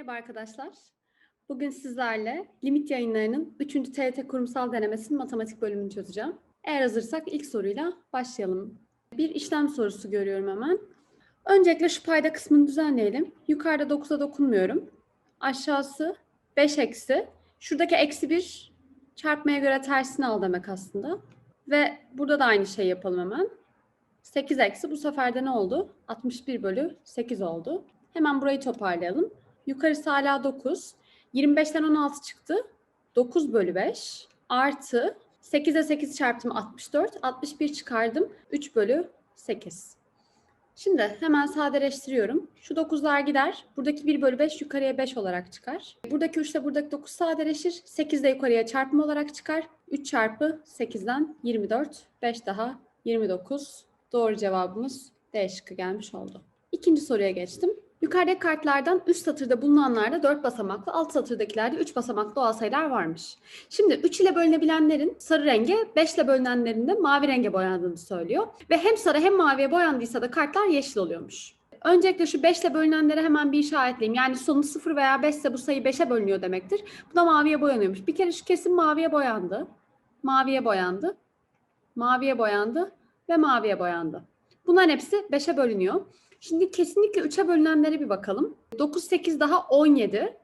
Merhaba arkadaşlar. Bugün sizlerle limit yayınlarının 3. TRT kurumsal denemesinin matematik bölümünü çözeceğim. Eğer hazırsak ilk soruyla başlayalım. Bir işlem sorusu görüyorum hemen. Öncelikle şu payda kısmını düzenleyelim. Yukarıda 9'a dokunmuyorum. Aşağısı 5 eksi. Şuradaki eksi 1 çarpmaya göre tersini al demek aslında. Ve burada da aynı şey yapalım hemen. 8 eksi bu sefer de ne oldu? 61 bölü 8 oldu. Hemen burayı toparlayalım. Yukarısı hala 9. 25'ten 16 çıktı. 9 bölü 5 artı 8'e 8 çarptım 64. 61 çıkardım. 3 bölü 8. Şimdi hemen sadeleştiriyorum. Şu 9'lar gider. Buradaki 1 bölü 5 yukarıya 5 olarak çıkar. Buradaki 3 ile buradaki 9 sadeleşir. 8 de yukarıya çarpım olarak çıkar. 3 çarpı 8'den 24. 5 daha 29. Doğru cevabımız D şıkkı gelmiş oldu. İkinci soruya geçtim. Yukarıdaki kartlardan üst satırda bulunanlarda 4 basamaklı, alt satırdakilerde 3 basamaklı doğal sayılar varmış. Şimdi 3 ile bölünebilenlerin sarı renge, 5 ile bölünenlerin de mavi renge boyandığını söylüyor. Ve hem sarı hem maviye boyandıysa da kartlar yeşil oluyormuş. Öncelikle şu 5 ile bölünenlere hemen bir işaretleyeyim. Yani sonu 0 veya 5 ise bu sayı 5'e bölünüyor demektir. Bu da maviye boyanıyormuş. Bir kere şu kesim maviye boyandı. Maviye boyandı. Maviye boyandı ve maviye boyandı. Bunların hepsi 5'e bölünüyor. Şimdi kesinlikle 3'e bölünenlere bir bakalım. 9, 8 daha 17.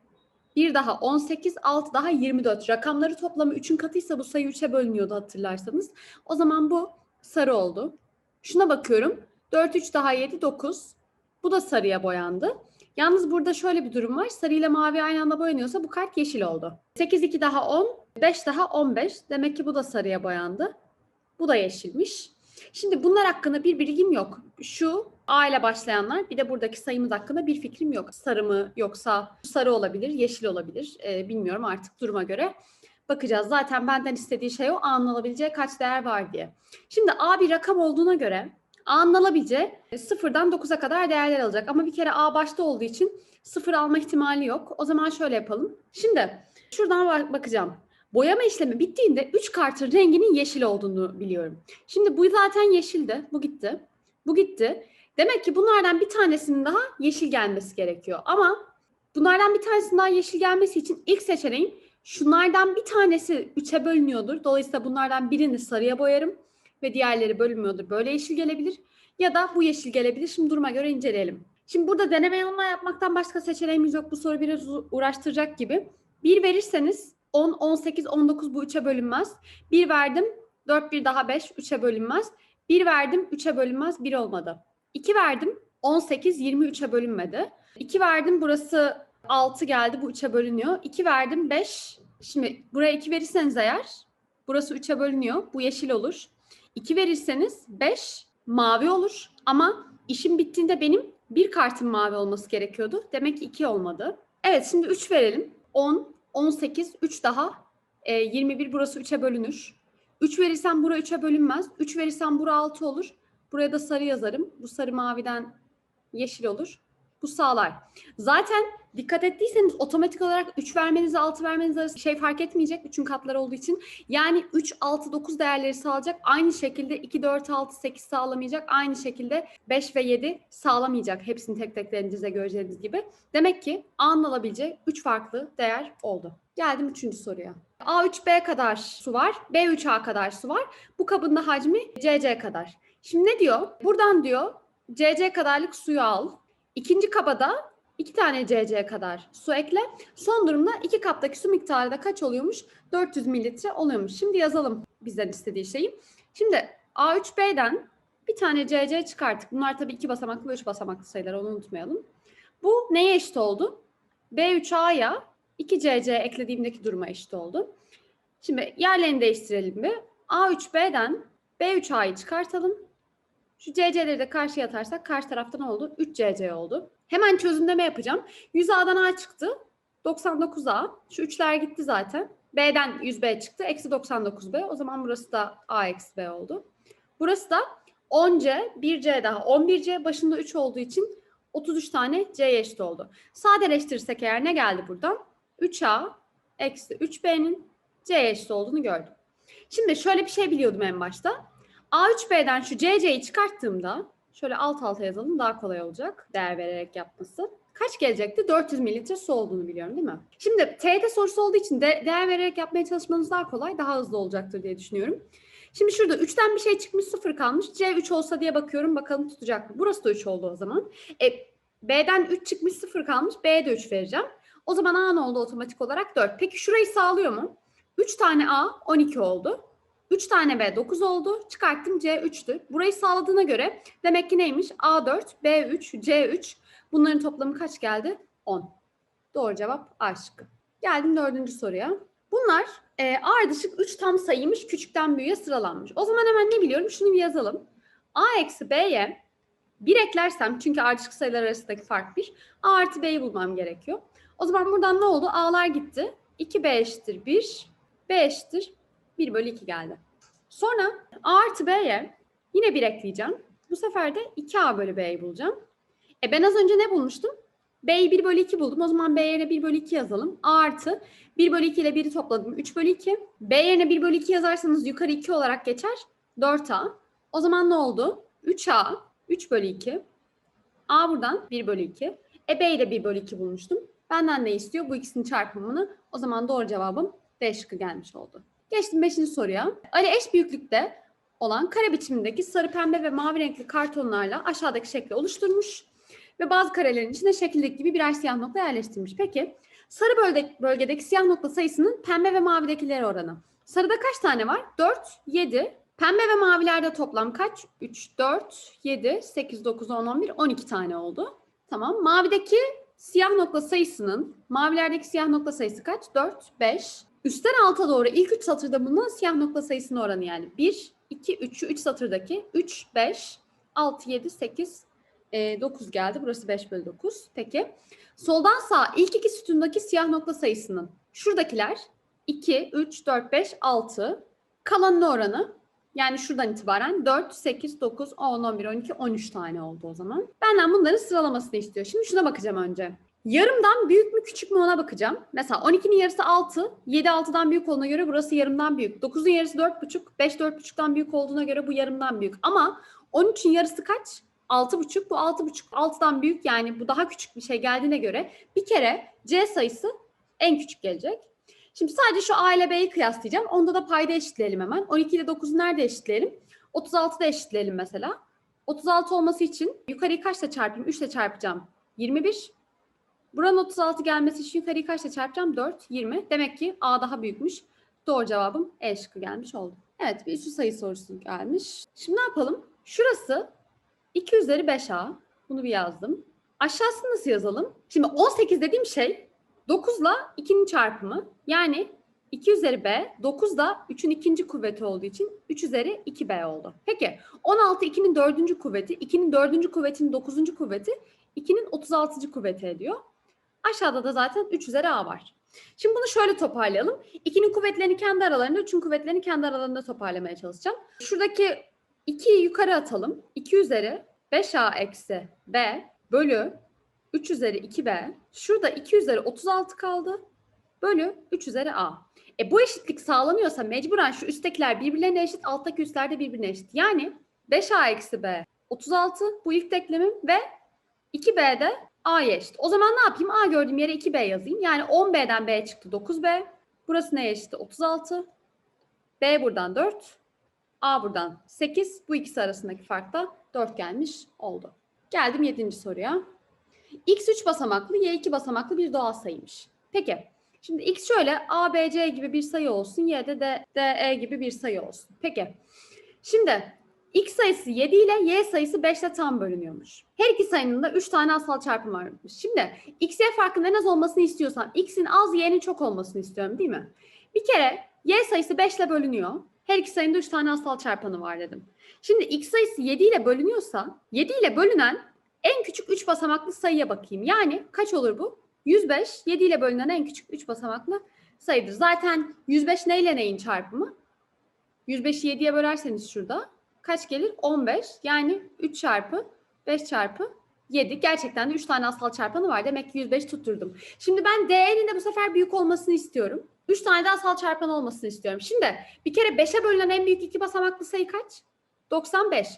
1 daha 18, 6 daha 24. Rakamları toplamı 3'ün katıysa bu sayı 3'e bölünüyordu hatırlarsanız. O zaman bu sarı oldu. Şuna bakıyorum. 4, 3 daha 7, 9. Bu da sarıya boyandı. Yalnız burada şöyle bir durum var. Sarı ile mavi aynı anda boyanıyorsa bu kart yeşil oldu. 8, 2 daha 10, 5 daha 15. Demek ki bu da sarıya boyandı. Bu da yeşilmiş. Şimdi bunlar hakkında bir bilgim yok. Şu A ile başlayanlar bir de buradaki sayımız hakkında bir fikrim yok. Sarı mı yoksa sarı olabilir, yeşil olabilir. Ee, bilmiyorum artık duruma göre. Bakacağız. Zaten benden istediği şey o A'nın alabileceği kaç değer var diye. Şimdi A bir rakam olduğuna göre A'nın alabileceği sıfırdan 9'a kadar değerler alacak. Ama bir kere A başta olduğu için sıfır alma ihtimali yok. O zaman şöyle yapalım. Şimdi şuradan bakacağım. Boyama işlemi bittiğinde 3 kartın renginin yeşil olduğunu biliyorum. Şimdi bu zaten yeşildi. Bu gitti. Bu gitti. Demek ki bunlardan bir tanesinin daha yeşil gelmesi gerekiyor. Ama bunlardan bir tanesinin daha yeşil gelmesi için ilk seçeneğim şunlardan bir tanesi 3'e bölünüyordur. Dolayısıyla bunlardan birini sarıya boyarım ve diğerleri bölünmüyordur. Böyle yeşil gelebilir. Ya da bu yeşil gelebilir. Şimdi duruma göre inceleyelim. Şimdi burada deneme yanılma yapmaktan başka seçeneğimiz yok. Bu soru biraz uğraştıracak gibi. Bir verirseniz 10, 18, 19 bu 3'e bölünmez. 1 verdim, 4, 1 daha 5, 3'e bölünmez. 1 verdim, 3'e bölünmez, 1 olmadı. 2 verdim, 18, 23'e bölünmedi. 2 verdim, burası 6 geldi, bu 3'e bölünüyor. 2 verdim, 5. Şimdi buraya 2 verirseniz eğer, burası 3'e bölünüyor, bu yeşil olur. 2 verirseniz 5 mavi olur. Ama işim bittiğinde benim bir kartım mavi olması gerekiyordu. Demek ki 2 olmadı. Evet, şimdi 3 verelim. 10, 18, 3 daha. E, 21 burası 3'e bölünür. 3 verirsem bura 3'e bölünmez. 3 verirsem bura 6 olur. Buraya da sarı yazarım. Bu sarı maviden yeşil olur. Bu sağlar. Zaten dikkat ettiyseniz otomatik olarak 3 vermenizi 6 vermeniz arasında şey fark etmeyecek. 3'ün katları olduğu için. Yani 3, 6, 9 değerleri sağlayacak. Aynı şekilde 2, 4, 6, 8 sağlamayacak. Aynı şekilde 5 ve 7 sağlamayacak. Hepsini tek tek deneyeceğiz göreceğiniz gibi. Demek ki A'nın alabileceği 3 farklı değer oldu. Geldim 3. soruya. A3B kadar su var. B3A kadar su var. Bu kabın da hacmi CC kadar. Şimdi ne diyor? Buradan diyor CC kadarlık suyu al. İkinci kabada iki tane CC kadar su ekle. Son durumda iki kaptaki su miktarı da kaç oluyormuş? 400 mililitre oluyormuş. Şimdi yazalım bizden istediği şeyi. Şimdi A3B'den bir tane CC çıkarttık. Bunlar tabii iki basamaklı ve üç basamaklı sayılar onu unutmayalım. Bu neye eşit oldu? B3A'ya 2 CC eklediğimdeki duruma eşit oldu. Şimdi yerlerini değiştirelim bir. A3B'den B3A'yı çıkartalım. Şu CC'leri de karşıya atarsak karşı tarafta ne oldu? 3 CC oldu. Hemen çözümleme yapacağım. 100A'dan A çıktı. 99A. Şu 3'ler gitti zaten. B'den 100B çıktı. Eksi 99B. O zaman burası da A eksi B oldu. Burası da 10C, 1C daha 11C. Başında 3 olduğu için 33 tane C'ye eşit oldu. Sadeleştirirsek eğer ne geldi buradan? 3A eksi 3B'nin C'ye eşit olduğunu gördüm. Şimdi şöyle bir şey biliyordum en başta. A3B'den şu CC'yi çıkarttığımda şöyle alt alta yazalım daha kolay olacak değer vererek yapması. kaç gelecekti? 400 mililitre su olduğunu biliyorum değil mi? Şimdi TET sorusu olduğu için de değer vererek yapmaya çalışmanız daha kolay, daha hızlı olacaktır diye düşünüyorum. Şimdi şurada 3'ten bir şey çıkmış 0 kalmış. C 3 olsa diye bakıyorum bakalım tutacak mı? Burası da 3 oldu o zaman. E, B'den 3 çıkmış 0 kalmış. B'ye de 3 vereceğim. O zaman A ne oldu otomatik olarak? 4. Peki şurayı sağlıyor mu? 3 tane A 12 oldu. 3 tane B 9 oldu. Çıkarttım C 3'tü. Burayı sağladığına göre demek ki neymiş? A 4, B 3, C 3. Bunların toplamı kaç geldi? 10. Doğru cevap A şıkkı. Geldim dördüncü soruya. Bunlar e, ardışık 3 tam sayıymış küçükten büyüğe sıralanmış. O zaman hemen ne biliyorum? Şunu bir yazalım. A eksi B'ye 1 eklersem çünkü ardışık sayılar arasındaki fark 1. A artı B'yi bulmam gerekiyor. O zaman buradan ne oldu? A'lar gitti. 2B eşittir 1. B eşittir 1 bölü 2 geldi. Sonra A artı B'ye yine 1 ekleyeceğim. Bu sefer de 2A bölü B'yi bulacağım. E ben az önce ne bulmuştum? B'yi 1 bölü 2 buldum. O zaman B yerine 1 bölü 2 yazalım. A artı 1 bölü 2 ile 1'i topladım. 3 bölü 2. B yerine 1 bölü 2 yazarsanız yukarı 2 olarak geçer. 4A. O zaman ne oldu? 3A 3 bölü 2. A buradan 1 bölü 2. E B'yi de 1 bölü 2 bulmuştum. Benden ne istiyor? Bu ikisinin çarpımını. O zaman doğru cevabım D şıkkı gelmiş oldu. Geçtim 5. soruya. Ali eş büyüklükte olan kare biçimindeki sarı, pembe ve mavi renkli kartonlarla aşağıdaki şekli oluşturmuş ve bazı karelerin içine şekildeki gibi birer siyah nokta yerleştirmiş. Peki sarı bölge, bölgedeki siyah nokta sayısının pembe ve mavidekileri oranı. Sarıda kaç tane var? 4, 7. Pembe ve mavilerde toplam kaç? 3, 4, 7, 8, 9, 10, 11, 12 tane oldu. Tamam. Mavideki siyah nokta sayısının, mavilerdeki siyah nokta sayısı kaç? 4, 5. Üstten alta doğru ilk 3 satırda bulunan siyah nokta sayısının oranı yani 1, 2, 3, 3 satırdaki 3, 5, 6, 7, 8, e, 9 geldi. Burası 5 bölü 9. Peki. Soldan sağa ilk iki sütundaki siyah nokta sayısının şuradakiler 2, 3, 4, 5, 6. Kalanın oranı yani şuradan itibaren 4, 8, 9, 10, 11, 12, 13 tane oldu o zaman. Benden bunların sıralamasını istiyor. Şimdi şuna bakacağım önce. Yarımdan büyük mü küçük mü ona bakacağım. Mesela 12'nin yarısı 6, 7 6'dan büyük olduğuna göre burası yarımdan büyük. 9'un yarısı 4,5, 5 4,5'tan büyük olduğuna göre bu yarımdan büyük. Ama 13'ün yarısı kaç? 6,5 bu 6,5 6'dan büyük yani bu daha küçük bir şey geldiğine göre bir kere C sayısı en küçük gelecek. Şimdi sadece şu A ile B'yi kıyaslayacağım. Onda da payda eşitleyelim hemen. 12 ile 9'u nerede eşitleyelim? 36'da eşitleyelim mesela. 36 olması için yukarıyı kaçla çarpayım? 3 ile çarpacağım. 21. Buranın 36 gelmesi için yukarıyı kaçla çarpacağım? 4, 20. Demek ki A daha büyükmüş. Doğru cevabım E şıkkı gelmiş oldu. Evet bir üçlü sayı sorusu gelmiş. Şimdi ne yapalım? Şurası 2 üzeri 5A. Bunu bir yazdım. Aşağısını nasıl yazalım? Şimdi 18 dediğim şey 9 ile 2'nin çarpımı. Yani 2 üzeri B, 9 da 3'ün ikinci kuvveti olduğu için 3 üzeri 2B oldu. Peki 16 2'nin dördüncü kuvveti, 2'nin dördüncü kuvvetinin 9. kuvveti, 2'nin 36. kuvveti ediyor. Aşağıda da zaten 3 üzeri A var. Şimdi bunu şöyle toparlayalım. 2'nin kuvvetlerini kendi aralarında, 3'ün kuvvetlerini kendi aralarında toparlamaya çalışacağım. Şuradaki 2'yi yukarı atalım. 2 üzeri 5A eksi B bölü 3 üzeri 2B. Şurada 2 üzeri 36 kaldı. Bölü 3 üzeri A. E bu eşitlik sağlanıyorsa mecburen şu üsttekiler birbirlerine eşit, alttaki üstler de birbirine eşit. Yani 5A eksi B 36 bu ilk denklemim ve 2B de A'ya eşit. O zaman ne yapayım? A gördüğüm yere 2B yazayım. Yani 10B'den B çıktı 9B. Burası neye eşit? 36. B buradan 4. A buradan 8. Bu ikisi arasındaki fark da 4 gelmiş oldu. Geldim 7. soruya. X 3 basamaklı, Y 2 basamaklı bir doğal sayıymış. Peki. Şimdi X şöyle A, B, C gibi bir sayı olsun. Y de D, D, E gibi bir sayı olsun. Peki. Şimdi X sayısı 7 ile Y sayısı 5 ile tam bölünüyormuş. Her iki sayının da 3 tane asal çarpımı varmış. Şimdi X, Y farkının en az olmasını istiyorsam X'in az, Y'nin çok olmasını istiyorum değil mi? Bir kere Y sayısı 5 ile bölünüyor. Her iki sayının da 3 tane asal çarpanı var dedim. Şimdi X sayısı 7 ile bölünüyorsa 7 ile bölünen en küçük 3 basamaklı sayıya bakayım. Yani kaç olur bu? 105, 7 ile bölünen en küçük 3 basamaklı sayıdır. Zaten 105 neyle neyin çarpımı? 105'i 7'ye bölerseniz şurada kaç gelir? 15. Yani 3 çarpı 5 çarpı 7. Gerçekten de 3 tane asal çarpanı var. Demek ki 105 tutturdum. Şimdi ben D'nin de bu sefer büyük olmasını istiyorum. 3 tane de asal çarpan olmasını istiyorum. Şimdi bir kere 5'e bölünen en büyük 2 basamaklı sayı kaç? 95.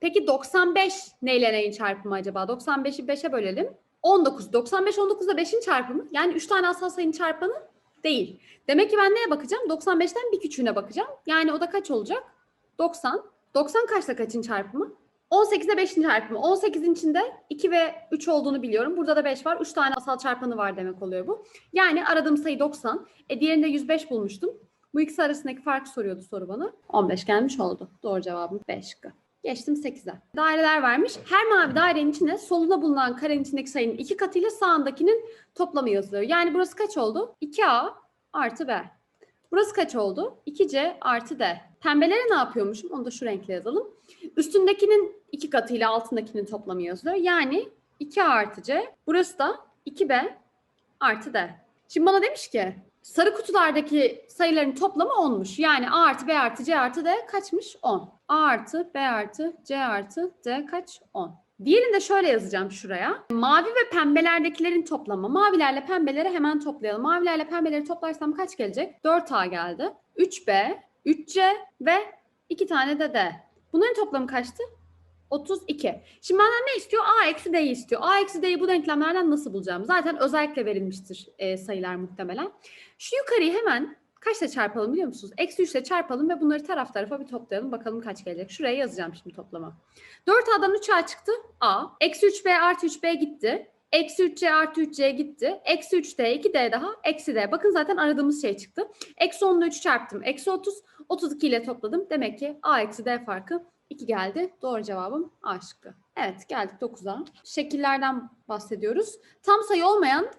Peki 95 neyle neyin çarpımı acaba? 95'i 5'e bölelim. 19. 95 19 da 5'in çarpımı. Yani 3 tane asal sayının çarpanı değil. Demek ki ben neye bakacağım? 95'ten bir küçüğüne bakacağım. Yani o da kaç olacak? 90. 90 kaçla kaçın çarpımı? 18'de 5'in çarpımı. 18'in içinde 2 ve 3 olduğunu biliyorum. Burada da 5 var. 3 tane asal çarpanı var demek oluyor bu. Yani aradığım sayı 90. E diğerinde 105 bulmuştum. Bu ikisi arasındaki farkı soruyordu soru bana. 15 gelmiş oldu. Doğru cevabım 5 şıkkı. Geçtim 8'e. Daireler vermiş. Her mavi dairenin içinde solunda bulunan karenin içindeki sayının iki katıyla sağındakinin toplamı yazılıyor. Yani burası kaç oldu? 2A artı B. Burası kaç oldu? 2C artı D. Pembelere ne yapıyormuşum? Onu da şu renkle yazalım. Üstündekinin iki katıyla altındakinin toplamı yazılıyor. Yani 2A artı C. Burası da 2B artı D. Şimdi bana demiş ki sarı kutulardaki sayıların toplamı 10'muş. Yani A artı B artı C artı D kaçmış? 10. A artı B artı C artı D kaç? 10. Diğerini de şöyle yazacağım şuraya. Mavi ve pembelerdekilerin toplamı. Mavilerle pembeleri hemen toplayalım. Mavilerle pembeleri toplarsam kaç gelecek? 4A geldi. 3B, 3C ve 2 tane de D. Bunların toplamı kaçtı? 32. Şimdi benden ne istiyor? A eksi D'yi istiyor. A eksi D'yi bu denklemlerden nasıl bulacağım? Zaten özellikle verilmiştir e, sayılar muhtemelen. Şu yukarıyı hemen kaçla çarpalım biliyor musunuz? Eksi 3 ile çarpalım ve bunları taraf tarafa bir toplayalım. Bakalım kaç gelecek. Şuraya yazacağım şimdi toplama. 4A'dan 3A çıktı. A. Eksi 3B artı 3B gitti. Eksi 3C artı 3C gitti. Eksi 3D, 2D daha. Eksi D. Bakın zaten aradığımız şey çıktı. Eksi 10 ile 3 çarptım. Eksi 30. 32 ile topladım. Demek ki A eksi D farkı 2 geldi. Doğru cevabım A şıkkı. Evet geldik 9'a. Şekillerden bahsediyoruz. Tam sayı olmayan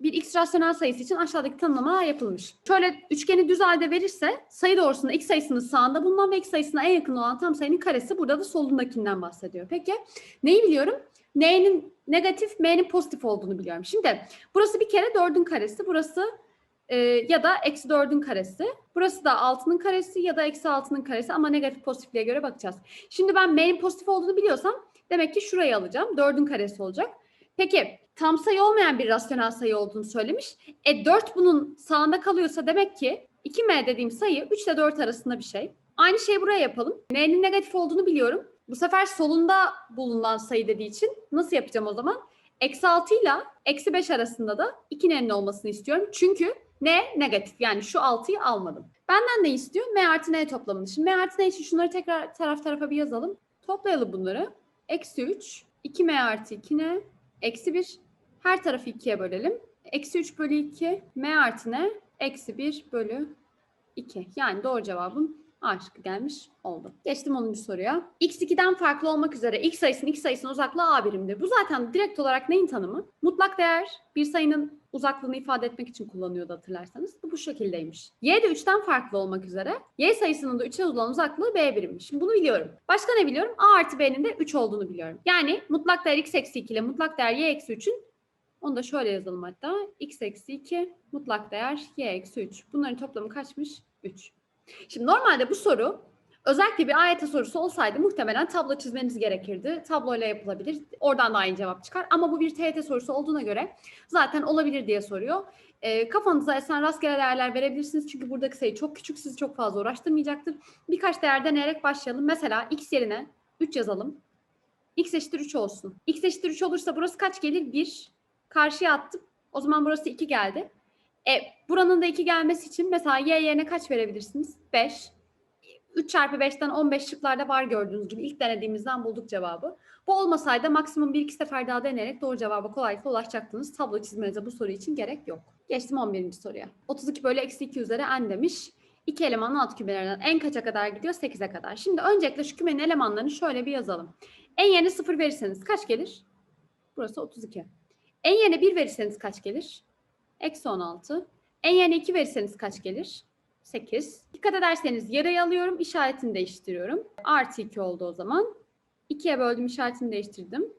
bir x rasyonel sayısı için aşağıdaki tanımlama yapılmış. Şöyle üçgeni düz halde verirse sayı doğrusunda x sayısının sağında bulunan ve x sayısına en yakın olan tam sayının karesi burada da solundakinden bahsediyor. Peki neyi biliyorum? N'nin negatif, M'nin pozitif olduğunu biliyorum. Şimdi burası bir kere 4'ün karesi, burası e, ya da eksi 4'ün karesi. Burası da 6'nın karesi ya da eksi 6'nın karesi ama negatif pozitifliğe göre bakacağız. Şimdi ben M'nin pozitif olduğunu biliyorsam demek ki şurayı alacağım. 4'ün karesi olacak. Peki tam sayı olmayan bir rasyonel sayı olduğunu söylemiş. E 4 bunun sağında kalıyorsa demek ki 2m dediğim sayı 3 ile 4 arasında bir şey. Aynı şeyi buraya yapalım. M'nin negatif olduğunu biliyorum. Bu sefer solunda bulunan sayı dediği için nasıl yapacağım o zaman? Eksi 6 ile eksi 5 arasında da 2'nin olmasını istiyorum. Çünkü n negatif yani şu 6'yı almadım. Benden ne istiyor? M artı n toplamını. Şimdi M artı n için şunları tekrar taraf tarafa bir yazalım. Toplayalım bunları. Eksi 3, 2m artı 2n, eksi 1. Her tarafı 2'ye bölelim. Eksi 3 bölü 2, m artı n, eksi 1 bölü 2. Yani doğru cevabım A gelmiş oldu. Geçtim 10. soruya. x2'den farklı olmak üzere x sayısının x sayısının uzaklığı a birimdir. Bu zaten direkt olarak neyin tanımı? Mutlak değer bir sayının uzaklığını ifade etmek için kullanıyordu hatırlarsanız. Bu bu şekildeymiş. y de 3'ten farklı olmak üzere y sayısının da 3'e olan uzaklığı b birimmiş. Şimdi bunu biliyorum. Başka ne biliyorum? a artı b'nin de 3 olduğunu biliyorum. Yani mutlak değer x eksi 2 ile mutlak değer y eksi 3'ün onu da şöyle yazalım hatta. x eksi 2 mutlak değer y eksi 3. Bunların toplamı kaçmış? 3. Şimdi normalde bu soru özellikle bir AYT sorusu olsaydı muhtemelen tablo çizmeniz gerekirdi. Tabloyla yapılabilir. Oradan da aynı cevap çıkar. Ama bu bir TYT sorusu olduğuna göre zaten olabilir diye soruyor. E, kafanıza esen rastgele değerler verebilirsiniz. Çünkü buradaki sayı çok küçük. Sizi çok fazla uğraştırmayacaktır. Birkaç değer deneyerek başlayalım. Mesela x yerine 3 yazalım. x eşittir 3 olsun. x eşittir 3 olursa burası kaç gelir? 1. Karşıya attım. O zaman burası 2 geldi. E, buranın da 2 gelmesi için mesela y yerine kaç verebilirsiniz? 5. 3 çarpı 5'ten 15 şıklarda var gördüğünüz gibi. ilk denediğimizden bulduk cevabı. Bu olmasaydı maksimum bir iki sefer daha denerek doğru cevaba kolaylıkla ulaşacaktınız. Tablo çizmenize bu soru için gerek yok. Geçtim 11. soruya. 32 bölü eksi 2 üzeri n demiş. İki elemanın alt kümelerinden en kaça kadar gidiyor? 8'e kadar. Şimdi öncelikle şu kümenin elemanlarını şöyle bir yazalım. En yerine 0 verirseniz kaç gelir? Burası 32. En yerine 1 verirseniz kaç gelir? Eksi 16. En yerine 2 verirseniz kaç gelir? 8. Dikkat ederseniz yarayı alıyorum, işaretini değiştiriyorum. Artı 2 oldu o zaman. 2'ye böldüm, işaretini değiştirdim.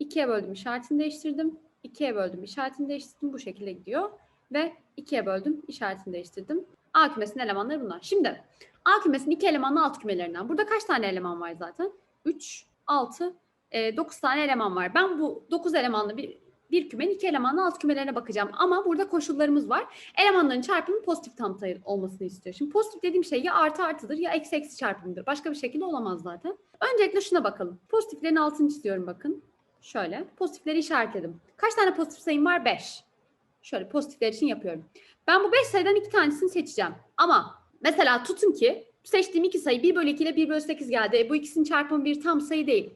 2'ye böldüm, işaretini değiştirdim. 2'ye böldüm, işaretini değiştirdim. Bu şekilde gidiyor. Ve 2'ye böldüm, işaretini değiştirdim. A kümesinin elemanları bunlar. Şimdi A kümesinin iki elemanlı alt kümelerinden. Burada kaç tane eleman var zaten? 3, 6, 9 tane eleman var. Ben bu 9 elemanlı bir bir kümenin iki elemanlı alt kümelerine bakacağım. Ama burada koşullarımız var. Elemanların çarpımı pozitif tam sayı olmasını istiyor. Şimdi pozitif dediğim şey ya artı artıdır ya eksi eksi çarpımıdır. Başka bir şekilde olamaz zaten. Öncelikle şuna bakalım. Pozitiflerin altını çiziyorum bakın. Şöyle pozitifleri işaretledim. Kaç tane pozitif sayım var? 5. Şöyle pozitifler için yapıyorum. Ben bu 5 sayıdan iki tanesini seçeceğim. Ama mesela tutun ki seçtiğim iki sayı 1 bölü 2 ile 1 bölü 8 geldi. E, bu ikisinin çarpımı bir tam sayı değil.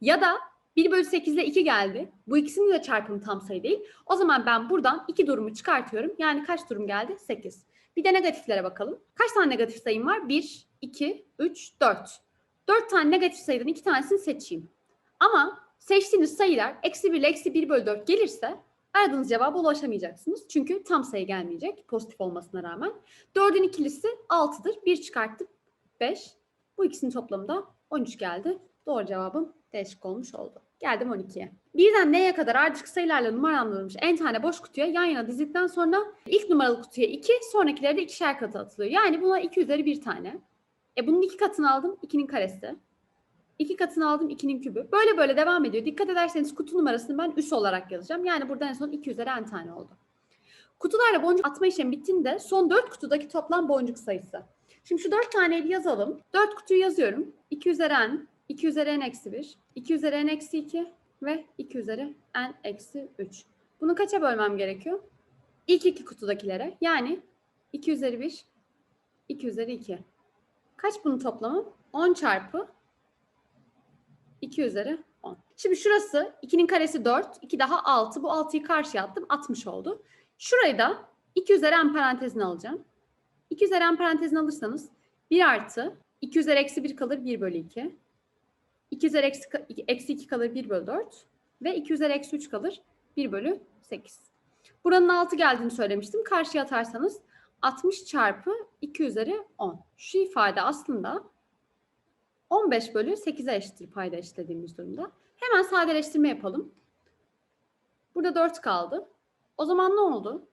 Ya da 1 bölü 8 ile 2 geldi. Bu ikisinin de çarpımı tam sayı değil. O zaman ben buradan iki durumu çıkartıyorum. Yani kaç durum geldi? 8. Bir de negatiflere bakalım. Kaç tane negatif sayım var? 1, 2, 3, 4. 4 tane negatif sayıdan iki tanesini seçeyim. Ama seçtiğiniz sayılar eksi 1 ile eksi 1 bölü 4 gelirse aradığınız cevaba ulaşamayacaksınız. Çünkü tam sayı gelmeyecek pozitif olmasına rağmen. 4'ün ikilisi 6'dır. 1 çıkarttık 5. Bu ikisinin toplamı da 13 geldi. Doğru cevabım değişik olmuş oldu. Geldim 12'ye. Birden neye kadar ardışık sayılarla numaralandırılmış en tane boş kutuya yan yana dizildikten sonra ilk numaralı kutuya 2, sonrakileri de ikişer katı atılıyor. Yani buna 2 üzeri bir tane. E bunun iki katını aldım, 2'nin karesi. 2 katını aldım, 2'nin kübü. Böyle böyle devam ediyor. Dikkat ederseniz kutu numarasını ben üs olarak yazacağım. Yani burada en son 2 üzeri n tane oldu. Kutularla boncuk atma işlemi bittiğinde son 4 kutudaki toplam boncuk sayısı. Şimdi şu 4 taneyi yazalım. 4 kutuyu yazıyorum. 2 üzeri n, 2 üzeri n eksi 1, 2 üzeri n eksi 2 ve 2 üzeri n eksi 3. Bunu kaça bölmem gerekiyor? İlk iki kutudakilere. Yani 2 üzeri 1, 2 üzeri 2. Kaç bunun toplamı? 10 çarpı 2 üzeri 10. Şimdi şurası 2'nin karesi 4, 2 daha 6. Bu 6'yı karşıya attım 60 oldu. Şurayı da 2 üzeri n parantezine alacağım. 2 üzeri n parantezine alırsanız 1 artı 2 üzeri eksi 1 kalır 1 bölü 2. 2 üzeri eksi, eksi 2 kalır 1 bölü 4. Ve 2 üzeri eksi 3 kalır 1 bölü 8. Buranın 6 geldiğini söylemiştim. Karşıya atarsanız 60 çarpı 2 üzeri 10. Şu ifade aslında 15 bölü 8'e eşittir payda eşitlediğimiz durumda. Hemen sadeleştirme yapalım. Burada 4 kaldı. O zaman ne oldu?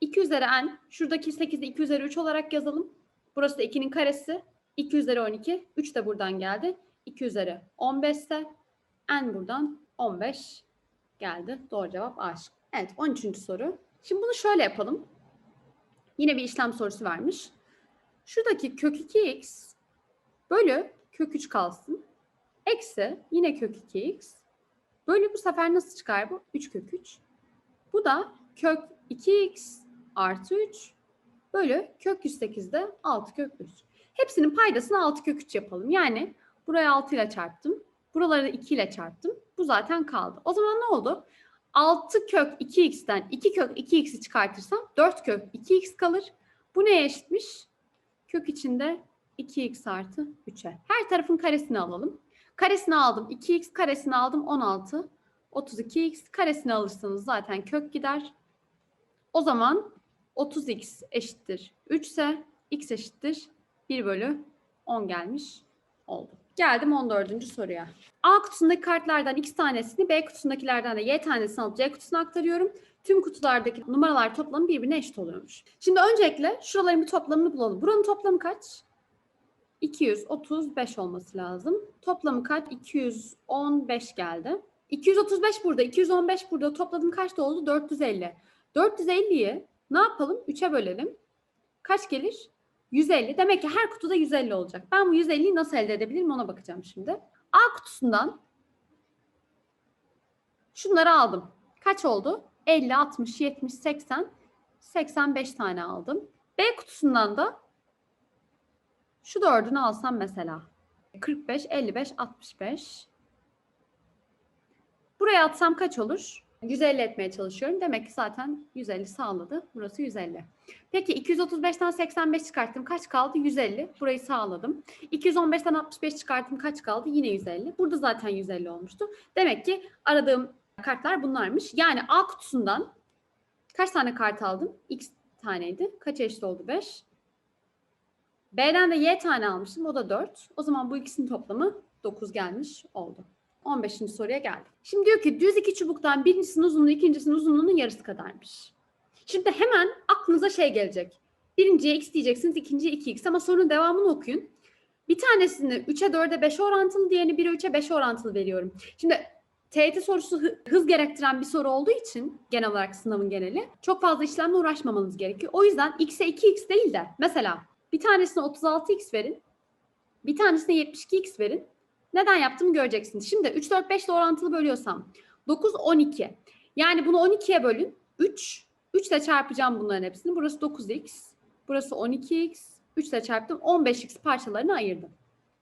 2 üzeri n, şuradaki 8'i 2 üzeri 3 olarak yazalım. Burası da 2'nin karesi. 2 üzeri 12, 3 de buradan geldi. 2 üzeri 15 ise n buradan 15 geldi. Doğru cevap A. Evet 13. soru. Şimdi bunu şöyle yapalım. Yine bir işlem sorusu vermiş. Şuradaki kök 2x bölü kök 3 kalsın. Eksi yine kök 2x bölü bu sefer nasıl çıkar bu? 3 kök 3. Bu da kök 2x artı 3 bölü kök 108'de 6 kök 3. Hepsinin paydasını 6 kök 3 yapalım. Yani buraya 6 ile çarptım. Buraları da 2 ile çarptım. Bu zaten kaldı. O zaman ne oldu? 6 kök 2x'ten 2 kök 2x'i çıkartırsam 4 kök 2x kalır. Bu neye eşitmiş? Kök içinde 2x artı 3'e. Her tarafın karesini alalım. Karesini aldım. 2x karesini aldım 16. 32x karesini alırsanız zaten kök gider. O zaman 30x eşittir 3 ise x eşittir 1 bölü 10 gelmiş oldu. Geldim 14. soruya. A kutusundaki kartlardan x tanesini B kutusundakilerden de y tanesini alıp C kutusuna aktarıyorum. Tüm kutulardaki numaralar toplamı birbirine eşit oluyormuş. Şimdi öncelikle şuraların bir toplamını bulalım. Buranın toplamı kaç? 235 olması lazım. Toplamı kaç? 215 geldi. 235 burada, 215 burada. Topladım kaç da oldu? 450. 450'yi ne yapalım? 3'e bölelim. Kaç gelir? 150. Demek ki her kutuda 150 olacak. Ben bu 150'yi nasıl elde edebilirim ona bakacağım şimdi. A kutusundan şunları aldım. Kaç oldu? 50, 60, 70, 80, 85 tane aldım. B kutusundan da şu dördünü alsam mesela. 45, 55, 65. Buraya atsam kaç olur? 150 etmeye çalışıyorum. Demek ki zaten 150 sağladı. Burası 150. Peki 235'ten 85 çıkarttım. Kaç kaldı? 150. Burayı sağladım. 215'ten 65 çıkarttım. Kaç kaldı? Yine 150. Burada zaten 150 olmuştu. Demek ki aradığım kartlar bunlarmış. Yani A kutusundan kaç tane kart aldım? X taneydi. Kaç eşit oldu? 5. B'den de Y tane almıştım. O da 4. O zaman bu ikisinin toplamı 9 gelmiş oldu. 15. soruya geldik. Şimdi diyor ki düz iki çubuktan birincisinin uzunluğu ikincisinin uzunluğunun yarısı kadarmış. Şimdi hemen aklınıza şey gelecek. Birinciye x diyeceksiniz, ikinciye 2x ama sorunun devamını okuyun. Bir tanesini 3'e 4'e 5'e orantılı, diğerini 1'e 3'e 5'e orantılı veriyorum. Şimdi TET sorusu hız gerektiren bir soru olduğu için genel olarak sınavın geneli çok fazla işlemle uğraşmamanız gerekiyor. O yüzden x'e 2x değil de mesela bir tanesine 36x verin, bir tanesine 72x verin. Neden yaptığımı göreceksiniz. Şimdi 3, 4, 5 ile orantılı bölüyorsam 9, 12. Yani bunu 12'ye bölün. 3. 3 ile çarpacağım bunların hepsini. Burası 9x. Burası 12x. 3 ile çarptım. 15x parçalarını ayırdım.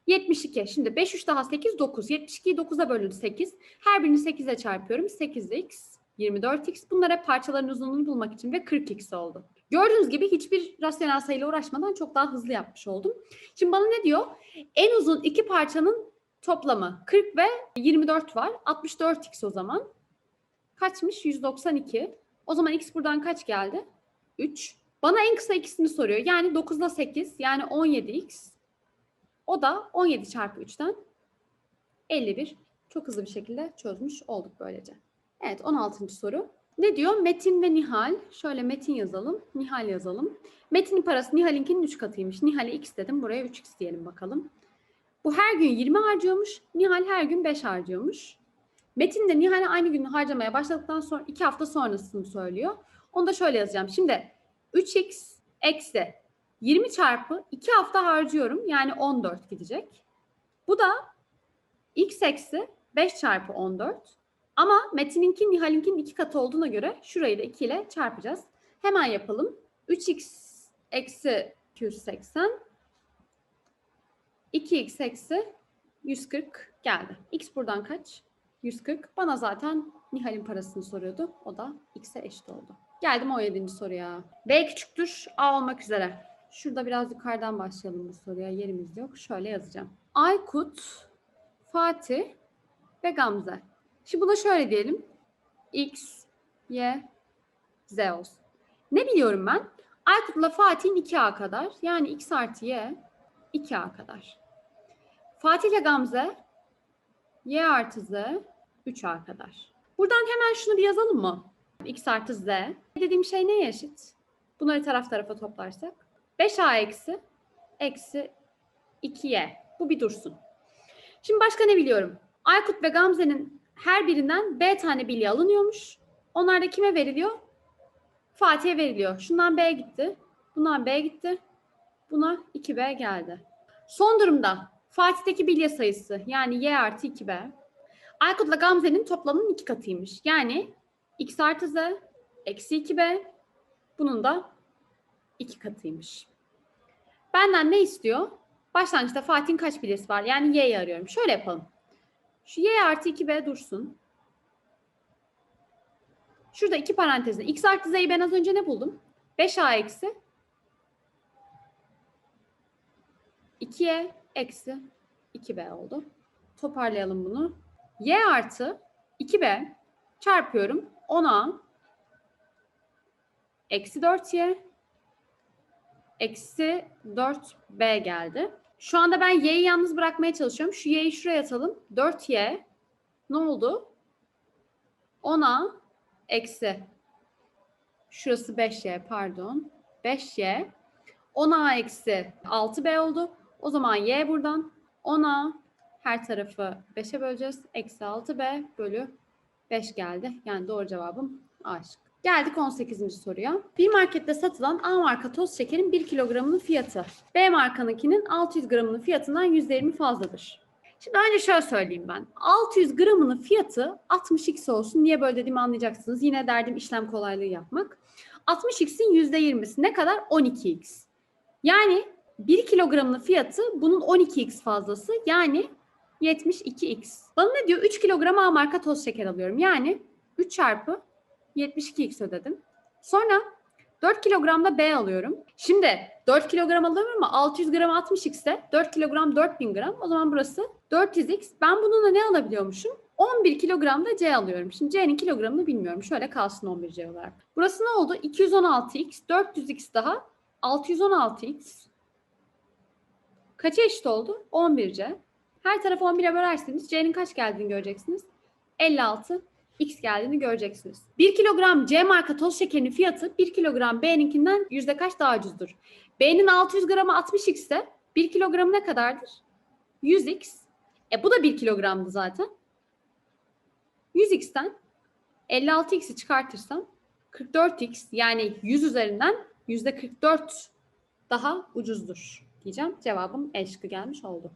72. Şimdi 5, 3 daha 8, 9. 72'yi 9'a bölün 8. Her birini 8 ile çarpıyorum. 8x, 24x. Bunlar hep parçaların uzunluğunu bulmak için ve 40x oldu. Gördüğünüz gibi hiçbir rasyonel sayıyla uğraşmadan çok daha hızlı yapmış oldum. Şimdi bana ne diyor? En uzun iki parçanın toplamı 40 ve 24 var. 64x o zaman. Kaçmış? 192. O zaman x buradan kaç geldi? 3. Bana en kısa ikisini soruyor. Yani 9 ile 8 yani 17x. O da 17 çarpı 3'ten 51. Çok hızlı bir şekilde çözmüş olduk böylece. Evet 16. soru. Ne diyor? Metin ve Nihal. Şöyle Metin yazalım. Nihal yazalım. Metin'in parası Nihal'inkinin 3 katıymış. Nihal'e x dedim. Buraya 3x diyelim bakalım. Bu her gün 20 harcıyormuş. Nihal her gün 5 harcıyormuş. Metin de Nihal'e aynı gün harcamaya başladıktan sonra 2 hafta sonrasını söylüyor. Onu da şöyle yazacağım. Şimdi 3x eksi 20 çarpı 2 hafta harcıyorum. Yani 14 gidecek. Bu da x eksi 5 çarpı 14. Ama Metin'inki Nihal'inkinin 2 katı olduğuna göre şurayı da 2 ile çarpacağız. Hemen yapalım. 3x eksi 280 2x eksi 140 geldi. X buradan kaç? 140. Bana zaten Nihal'in parasını soruyordu. O da x'e eşit oldu. Geldim 17. soruya. B küçüktür A olmak üzere. Şurada biraz yukarıdan başlayalım bu soruya. Yerimiz yok. Şöyle yazacağım. Aykut, Fatih ve Gamze. Şimdi buna şöyle diyelim. X, Y, Z olsun. Ne biliyorum ben? Aykut'la Fatih'in 2A kadar. Yani X artı Y 2A kadar. Fatih ile Gamze Y artı Z 3A kadar. Buradan hemen şunu bir yazalım mı? X artı Z. Dediğim şey neye eşit? Bunları taraf tarafa toplarsak. 5A eksi eksi 2Y. Bu bir dursun. Şimdi başka ne biliyorum? Aykut ve Gamze'nin her birinden B tane bilye alınıyormuş. Onlar da kime veriliyor? Fatih'e veriliyor. Şundan B gitti. Bundan B gitti. Buna 2B geldi. Son durumda Fatih'teki bilye sayısı yani Y artı 2B. Aykut'la Gamze'nin toplamının iki katıymış. Yani X artı Z eksi 2B. Bunun da iki katıymış. Benden ne istiyor? Başlangıçta Fatih'in kaç bilyesi var? Yani Y'yi arıyorum. Şöyle yapalım. Şu Y artı 2B dursun. Şurada iki parantezde. X artı Z'yi ben az önce ne buldum? 5A eksi 2Y eksi 2B oldu. Toparlayalım bunu. Y artı 2B çarpıyorum. 10A eksi 4Y eksi 4B geldi. Şu anda ben Y'yi yalnız bırakmaya çalışıyorum. Şu Y'yi şuraya atalım. 4Y ne oldu? 10A eksi şurası 5Y pardon. 5Y 10A eksi 6B oldu. O zaman Y buradan 10A her tarafı 5'e böleceğiz. Eksi 6B bölü 5 geldi. Yani doğru cevabım A şıkkı. Geldik 18. soruya. Bir markette satılan A marka toz şekerin 1 kilogramının fiyatı B markanınkinin 600 gramının fiyatından %20 fazladır. Şimdi önce şöyle söyleyeyim ben. 600 gramının fiyatı 60x olsun. Niye böyle dediğimi anlayacaksınız. Yine derdim işlem kolaylığı yapmak. 60x'in %20'si ne kadar? 12x. Yani 1 kilogramının fiyatı bunun 12x fazlası. Yani 72x. Bana ne diyor? 3 kilogram A marka toz şeker alıyorum. Yani 3 çarpı 72x ödedim. Sonra 4 kilogram da B alıyorum. Şimdi 4 kilogram alıyorum ama 600 gram 60x ise 4 kilogram 4000 gram. O zaman burası 400x. Ben bununla ne alabiliyormuşum? 11 kilogram da C alıyorum. Şimdi C'nin kilogramını bilmiyorum. Şöyle kalsın 11C olarak. Burası ne oldu? 216x, 400x daha 616x. Kaça eşit oldu? 11C. Her tarafı 11'e bölerseniz C'nin kaç geldiğini göreceksiniz. 56 X geldiğini göreceksiniz. 1 kilogram C marka toz şekerinin fiyatı 1 kilogram B'ninkinden yüzde kaç daha ucuzdur? B'nin 600 gramı 60 X ise 1 kilogramı ne kadardır? 100 X. E bu da 1 kilogramdı zaten. 100 X'ten 56 X'i çıkartırsam 44 X yani 100 üzerinden yüzde 44 daha ucuzdur diyeceğim. Cevabım E şıkkı gelmiş oldu.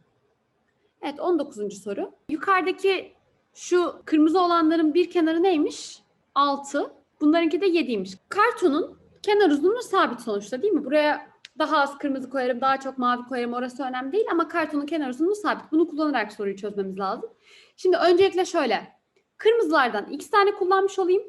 Evet 19. soru. Yukarıdaki Şu kırmızı olanların bir kenarı neymiş? 6. Bunlarınki de 7'ymiş. Kartonun kenar uzunluğu sabit sonuçta değil mi? Buraya daha az kırmızı koyarım, daha çok mavi koyarım orası önemli değil ama kartonun kenar uzunluğu sabit. Bunu kullanarak soruyu çözmemiz lazım. Şimdi öncelikle şöyle. Kırmızılardan x tane kullanmış olayım.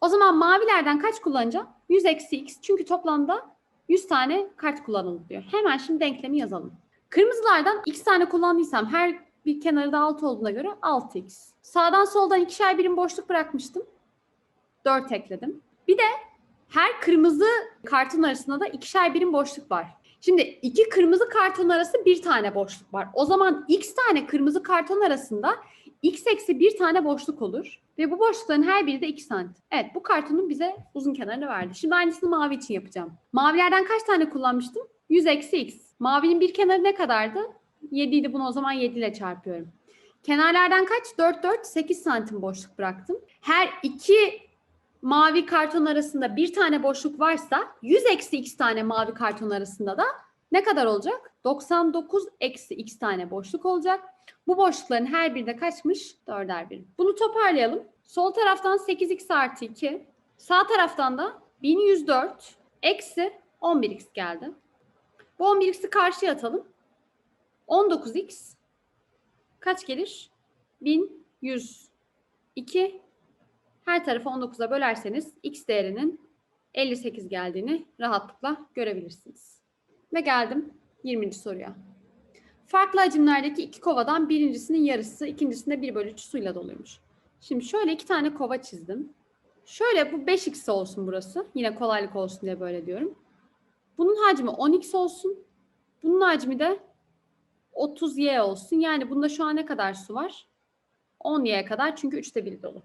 O zaman mavilerden kaç kullanacağım? 100 eksi x. Çünkü toplamda 100 tane kart kullanıldı diyor. Hemen şimdi denklemi yazalım. Kırmızılardan x tane kullandıysam her bir kenarı da 6 olduğuna göre 6x. Sağdan soldan ikişer birim boşluk bırakmıştım. 4 ekledim. Bir de her kırmızı karton arasında da ikişer birim boşluk var. Şimdi iki kırmızı karton arası bir tane boşluk var. O zaman x tane kırmızı karton arasında x eksi bir tane boşluk olur. Ve bu boşlukların her biri de 2 santim. Evet bu kartonun bize uzun kenarını verdi. Şimdi aynısını mavi için yapacağım. Mavilerden kaç tane kullanmıştım? 100 eksi x. Mavinin bir kenarı ne kadardı? 7 idi bunu o zaman 7 ile çarpıyorum. Kenarlardan kaç? 4, 4, 8 santim boşluk bıraktım. Her iki mavi karton arasında bir tane boşluk varsa 100 eksi x tane mavi karton arasında da ne kadar olacak? 99 eksi x tane boşluk olacak. Bu boşlukların her biri de kaçmış? 4'er birim. Bunu toparlayalım. Sol taraftan 8x artı 2. Sağ taraftan da 1104 eksi 11x geldi. Bu 11x'i karşıya atalım. 19x kaç gelir? 1102 her tarafı 19'a bölerseniz x değerinin 58 geldiğini rahatlıkla görebilirsiniz. Ve geldim 20. soruya. Farklı hacimlerdeki iki kovadan birincisinin yarısı, ikincisinde 1 bölü 3 suyla doluymuş. Şimdi şöyle iki tane kova çizdim. Şöyle bu 5x olsun burası. Yine kolaylık olsun diye böyle diyorum. Bunun hacmi 10x olsun. Bunun hacmi de 30y olsun. Yani bunda şu an ne kadar su var? 10y'ye kadar çünkü 3'te 1 dolu.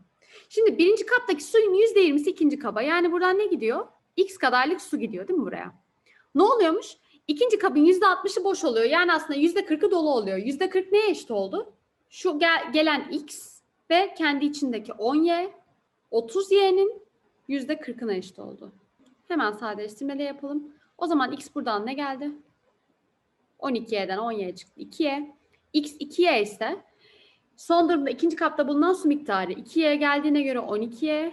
Şimdi birinci kaptaki suyun %20'si ikinci kaba. Yani buradan ne gidiyor? X kadarlık su gidiyor değil mi buraya? Ne oluyormuş? İkinci kabın %60'ı boş oluyor. Yani aslında %40'ı dolu oluyor. %40 neye eşit oldu? Şu gel- gelen X ve kendi içindeki 10Y 30Y'nin %40'ına eşit oldu. Hemen sadeleştirmeyle yapalım. O zaman X buradan ne geldi? 12Y'den 10Y çıktı 2Y. X 2Y ise son durumda ikinci kapta bulunan su miktarı 2Y geldiğine göre 12Y.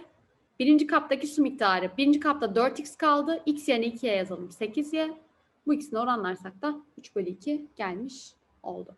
Birinci kaptaki su miktarı. Birinci kapta 4X kaldı. X yerine 2Y yazalım. 8Y. Bu ikisini oranlarsak da 3 bölü 2 gelmiş oldu.